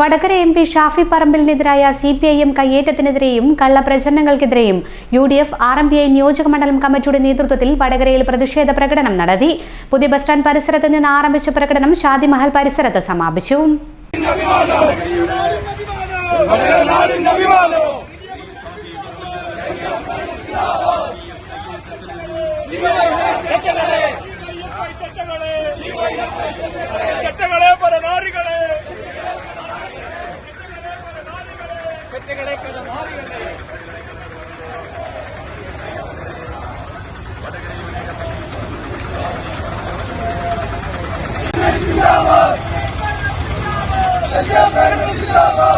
Vadakara M P Shafi പറമ്പിലിനെതിരായ C P I M കയ്യേറ്റത്തിനെതിരെയും കള്ളപ്രചരണങ്ങൾക്കെതിരെയും U D F R M P I നിയോജക മണ്ഡലം കമ്മിറ്റിയുടെ നേതൃത്വത്തിൽ വടകരയിൽ പ്രതിഷേധ പ്രകടനം നടത്തി. പുതിയ ബസ് സ്റ്റാൻഡ് പരിസരത്ത് നിന്ന് ആരംഭിച്ച പ്രകടനം ഷാദിമഹൽ പരിസരത്ത് സമാപിച്ചു. சட்டங்களே பல நாடுகளே சட்டங்களே பல நாடுகளே पंजाब जिंदाबाद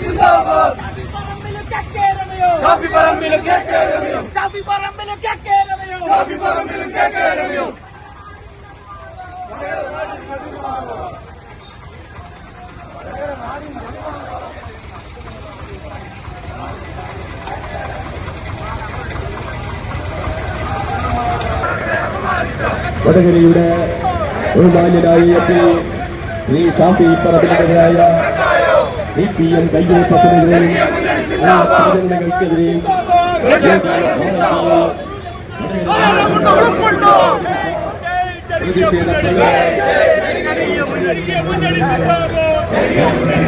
पंजाब പറമ്പിലും കേക്കേരമയോ വടകരയുടെ ബഹുമാന്യനായ എത്തി Shri Shafi പറമ്പിനെതിരായ C P M കയ്യേറ്റത്തിനെതിരെയും ആ പ്രചരണങ്ങൾക്കെതിരെയും പ്രതിഷേധ പ്രകടനം ജനകീയ മുന്നണി സിന്ദാബാദ് ജനകീയ മുന്നണി സിന്ദാബാദ് ദേശീയ സിന്ദാബാദ് ദേശീയ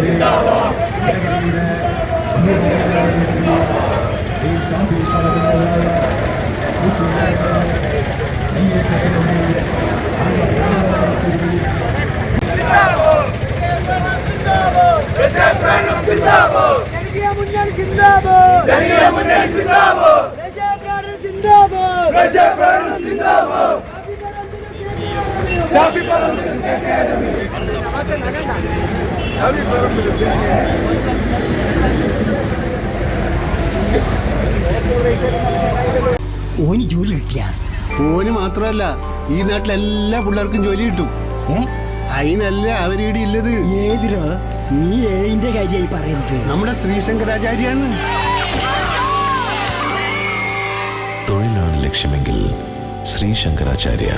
സിന്ദാബാദ് ഷാഫി പറമ്പിലും ഓന് ജോലി കിട്ടിയ? ഓന് മാത്രമല്ല ഈ നാട്ടിലെല്ലാ പിള്ളേർക്കും ജോലി കിട്ടും. ഏ? അതിനല്ല അവരിവിടെ ഇല്ലത്. ഏതിരോ നീ ഏതിന്റെ കാര്യമായി പറയുന്നത് നമ്മുടെ ശ്രീശങ്കരാചാര്യാണ് തൊഴിലാണ് ലക്ഷ്യമെങ്കിൽ ശ്രീ ശങ്കരാചാര്യ